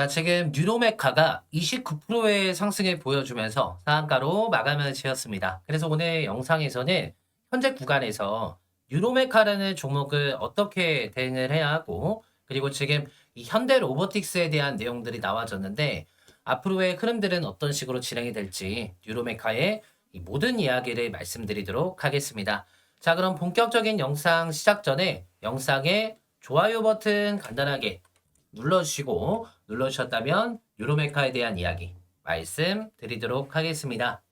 자, 지금 뉴로메카가 29%의 상승을 보여주면서 상한가로 마감을 지었습니다. 그래서 오늘 영상에서는 현재 구간에서 뉴로메카라는 종목을 어떻게 대응을 해야 하고 그리고 지금 이 현대 로보틱스에 대한 내용들이 나와졌는데 앞으로의 흐름들은 어떤 식으로 진행이 될지 뉴로메카의 이 모든 이야기를 말씀드리도록 하겠습니다. 자, 그럼 본격적인 영상 시작 전에 영상에 좋아요 버튼 간단하게 눌러주시고 눌러주셨다면 유로메카에 대한 이야기 말씀드리도록 하겠습니다.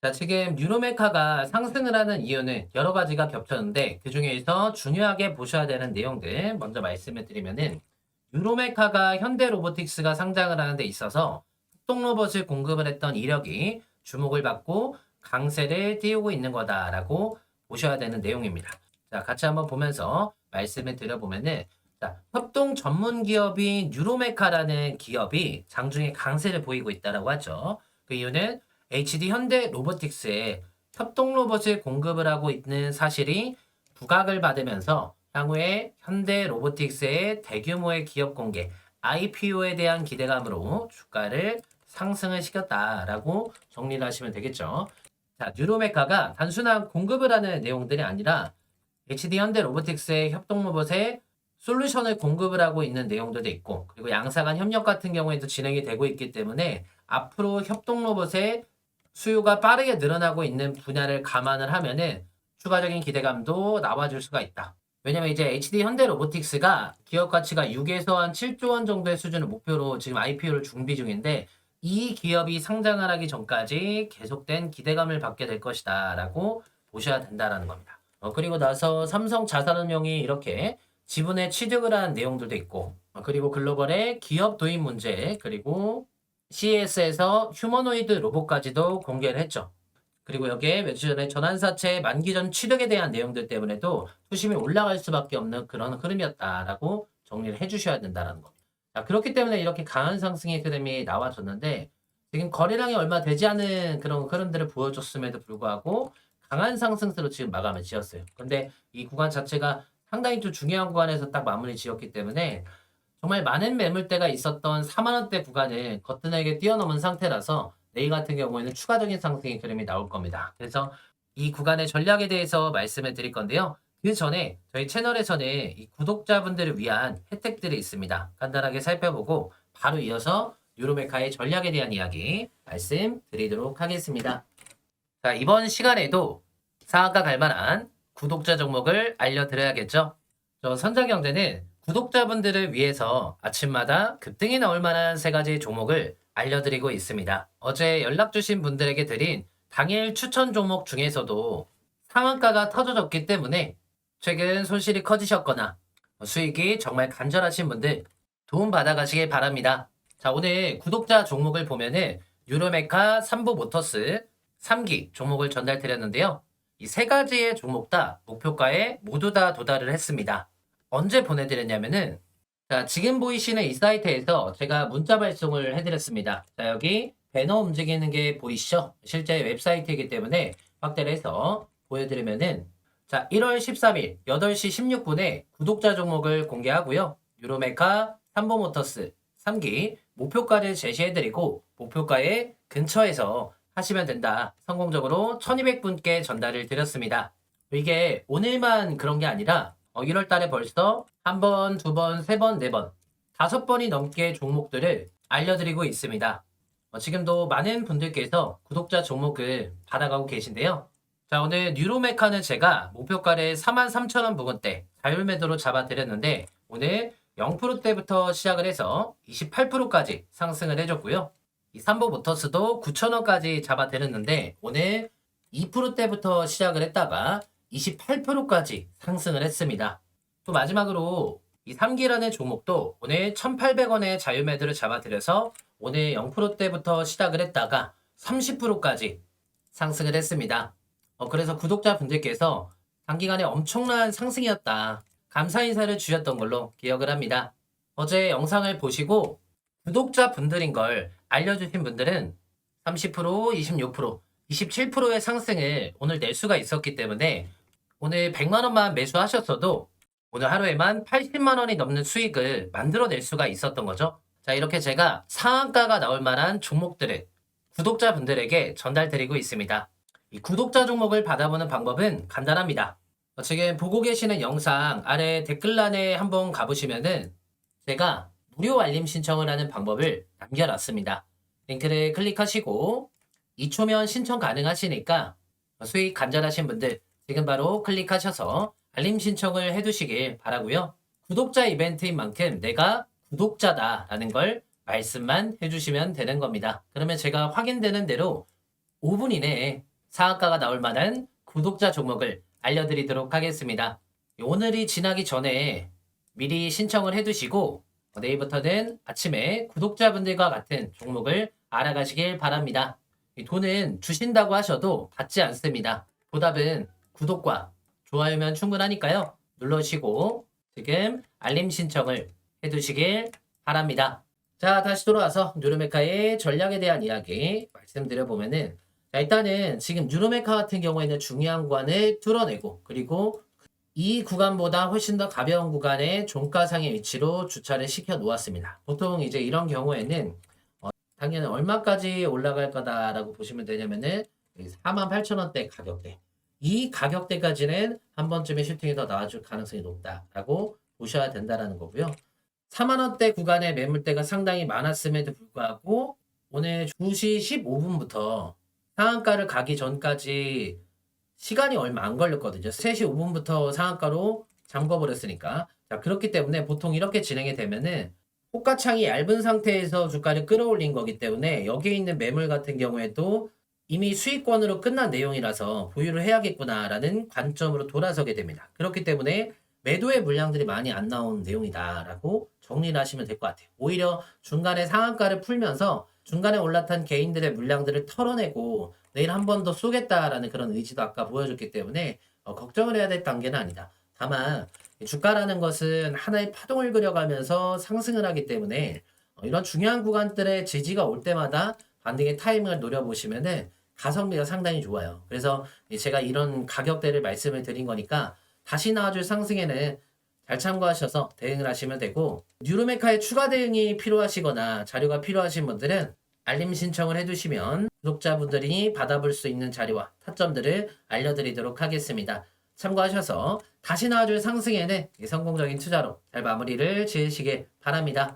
자, 지금 유로메카가 상승을 하는 이유는 여러 가지가 겹쳤는데 그 중에서 중요하게 보셔야 되는 내용들 먼저 말씀을 드리면은 유로메카가 현대 로보틱스가 상장을 하는 데 있어서 협동 로봇을 공급을 했던 이력이 주목을 받고 강세를 띄우고 있는 거다라고 보셔야 되는 내용입니다. 자, 같이 한번 보면서 말씀을 드려보면은 자, 협동 전문 기업인 유로메카라는 기업이 장중에 강세를 보이고 있다라고 하죠. 그 이유는 HD 현대 로보틱스에 협동 로봇을 공급을 하고 있는 사실이 부각을 받으면서 향후에 현대 로보틱스의 대규모의 기업 공개 IPO에 대한 기대감으로 주가를 상승을 시켰다라고 정리를 하시면 되겠죠. 자, 뉴로메카가 단순한 공급을 하는 내용들이 아니라 HD 현대 로보틱스의 협동 로봇에 솔루션을 공급을 하고 있는 내용들도 있고 그리고 양사 간 협력 같은 경우에도 진행이 되고 있기 때문에 앞으로 협동 로봇의 수요가 빠르게 늘어나고 있는 분야를 감안을 하면은 추가적인 기대감도 나와줄 수가 있다. 왜냐면 이제 HD 현대 로보틱스가 기업 가치가 6에서 한 7조 원 정도의 수준을 목표로 지금 IPO를 준비 중인데 이 기업이 상장을 하기 전까지 계속된 기대감을 받게 될 것이다 라고 보셔야 된다라는 겁니다. 어, 그리고 나서 삼성 자산운용이 이렇게 지분에 취득을 한 내용들도 있고 어, 그리고 글로벌의 기업 도입 문제 그리고 CES에서 휴머노이드 로봇까지도 공개를 했죠. 그리고 여기에 며칠 전에 전환사채 만기 전 취득에 대한 내용들 때문에도 투심이 올라갈 수밖에 없는 그런 흐름이었다라고 정리를 해주셔야 된다는 겁니다. 자, 그렇기 때문에 이렇게 강한 상승의 흐름이 나와줬는데 지금 거래량이 얼마 되지 않은 그런 흐름들을 보여줬음에도 불구하고 강한 상승세로 지금 마감을 지었어요. 근데 이 구간 자체가 상당히 좀 중요한 구간에서 딱 마무리 지었기 때문에 정말 많은 매물대가 있었던 4만원대 구간을 거뜬하게 뛰어넘은 상태라서 내일 같은 경우에는 추가적인 상승의 그림이 나올 겁니다. 그래서 이 구간의 전략에 대해서 말씀을 드릴 건데요. 그 전에 저희 채널에서는 이 구독자분들을 위한 혜택들이 있습니다. 간단하게 살펴보고 바로 이어서 유로메카의 전략에 대한 이야기 말씀드리도록 하겠습니다. 자, 이번 시간에도 상한가 갈 만한 구독자 종목을 알려드려야겠죠? 저 선자경제는 구독자분들을 위해서 아침마다 급등이 나올 만한 세 가지 종목을 알려드리고 있습니다. 어제 연락 주신 분들에게 드린 당일 추천 종목 중에서도 상한가가 터져졌기 때문에 최근 손실이 커지셨거나 수익이 정말 간절하신 분들 도움 받아가시길 바랍니다. 자, 오늘 구독자 종목을 보면은 유로메카 3부 모터스 3기 종목을 전달 드렸는데요. 이 세 가지의 종목 다 목표가에 모두 다 도달을 했습니다. 언제 보내드렸냐면은 자, 지금 보이시는 이 사이트에서 제가 문자 발송을 해드렸습니다. 자, 여기 배너 움직이는 게 보이시죠? 실제 웹사이트이기 때문에 확대를 해서 보여드리면은 자, 1월 13일 8시 16분에 구독자 종목을 공개하고요. 유로메카 3보 모터스 3기 목표가를 제시해드리고 목표가의 근처에서 하시면 된다. 성공적으로 1200분께 전달을 드렸습니다. 이게 오늘만 그런 게 아니라 1월 달에 벌써 한 번, 두 번, 세 번, 네 번, 다섯 번이 넘게 종목들을 알려드리고 있습니다. 어, 지금도 많은 분들께서 구독자 종목을 받아가고 계신데요. 자, 오늘 뉴로메카는 제가 목표가를 43,000원 부근대 자율 매도로 잡아드렸는데 오늘 0%대부터 시작을 해서 28%까지 상승을 해줬고요. 이 삼보 모터스도 9,000원까지 잡아드렸는데 오늘 2%대부터 시작을 했다가 28%까지 상승을 했습니다. 또 마지막으로 이 3기라는 종목도 오늘 1,800원의 자율 매도를 잡아드려서 오늘 0%대부터 시작을 했다가 30%까지 상승을 했습니다. 어, 그래서 구독자분들께서 단기간에 엄청난 상승이었다. 감사 인사를 주셨던 걸로 기억을 합니다. 어제 영상을 보시고 구독자분들인 걸 알려주신 분들은 30%, 26%, 27%의 상승을 오늘 낼 수가 있었기 때문에 오늘 100만원만 매수하셨어도 오늘 하루에만 80만 원이 넘는 수익을 만들어낼 수가 있었던 거죠. 자, 이렇게 제가 상한가가 나올 만한 종목들을 구독자분들에게 전달드리고 있습니다. 이 구독자 종목을 받아보는 방법은 간단합니다. 어, 지금 보고 계시는 영상 아래 댓글란에 한번 가보시면은 제가 무료 알림 신청을 하는 방법을 남겨놨습니다. 링크를 클릭하시고 2초면 신청 가능하시니까 수익 간절하신 분들 지금 바로 클릭하셔서 알림 신청을 해두시길 바라고요. 구독자 이벤트인 만큼 내가 구독자다라는 걸 말씀만 해주시면 되는 겁니다. 그러면 제가 확인되는 대로 5분 이내에 상한가가 나올 만한 구독자 종목을 알려드리도록 하겠습니다. 오늘이 지나기 전에 미리 신청을 해두시고 내일부터는 아침에 구독자분들과 같은 종목을 알아가시길 바랍니다. 이 돈은 주신다고 하셔도 받지 않습니다. 보답은 구독과 좋아요면 충분하니까요. 눌러주시고 지금 알림 신청을 해두시길 바랍니다. 자 다시 돌아와서 뉴르메카의 전략에 대한 이야기 말씀드려보면은 자, 일단은 지금 뉴르메카 같은 경우에는 중요한 구간을 뚫어내고 그리고 이 구간보다 훨씬 더 가벼운 구간에 종가상의 위치로 주차를 시켜 놓았습니다. 보통 이제 이런 경우에는 어, 당연히 얼마까지 올라갈 거다라고 보시면 되냐면은 48,000원대 가격대. 이 가격대까지는 한 번쯤에 슈팅이 더 나와줄 가능성이 높다라고 보셔야 된다라는 거고요. 4만원대 구간의 매물대가 상당히 많았음에도 불구하고 오늘 2시 15분부터 상한가를 가기 전까지 시간이 얼마 안 걸렸거든요. 3시 5분부터 상한가로 잠궈버렸으니까. 자, 그렇기 때문에 보통 이렇게 진행이 되면은 호가창이 얇은 상태에서 주가를 끌어올린 거기 때문에 여기에 있는 매물 같은 경우에도 이미 수익권으로 끝난 내용이라서 보유를 해야겠구나라는 관점으로 돌아서게 됩니다. 그렇기 때문에 매도의 물량들이 많이 안 나온 내용이다라고 정리를 하시면 될 것 같아요. 오히려 중간에 상한가를 풀면서 중간에 올라탄 개인들의 물량들을 털어내고 내일 한 번 더 쏘겠다라는 그런 의지도 아까 보여줬기 때문에 어, 걱정을 해야 될 단계는 아니다. 다만 이 주가라는 것은 하나의 파동을 그려가면서 상승을 하기 때문에 어, 이런 중요한 구간들의 지지가 올 때마다 반등의 타이밍을 노려보시면은 가성비가 상당히 좋아요. 그래서 이 제가 이런 가격대를 말씀을 드린 거니까 다시 나와줄 상승에는 잘 참고하셔서 대응을 하시면 되고 뉴로메카의 추가 대응이 필요하시거나 자료가 필요하신 분들은 알림 신청을 해두시면 구독자분들이 받아볼 수 있는 자료와 타점들을 알려드리도록 하겠습니다. 참고하셔서 다시 나와줄 상승에는 이 성공적인 투자로 잘 마무리를 지으시길 바랍니다.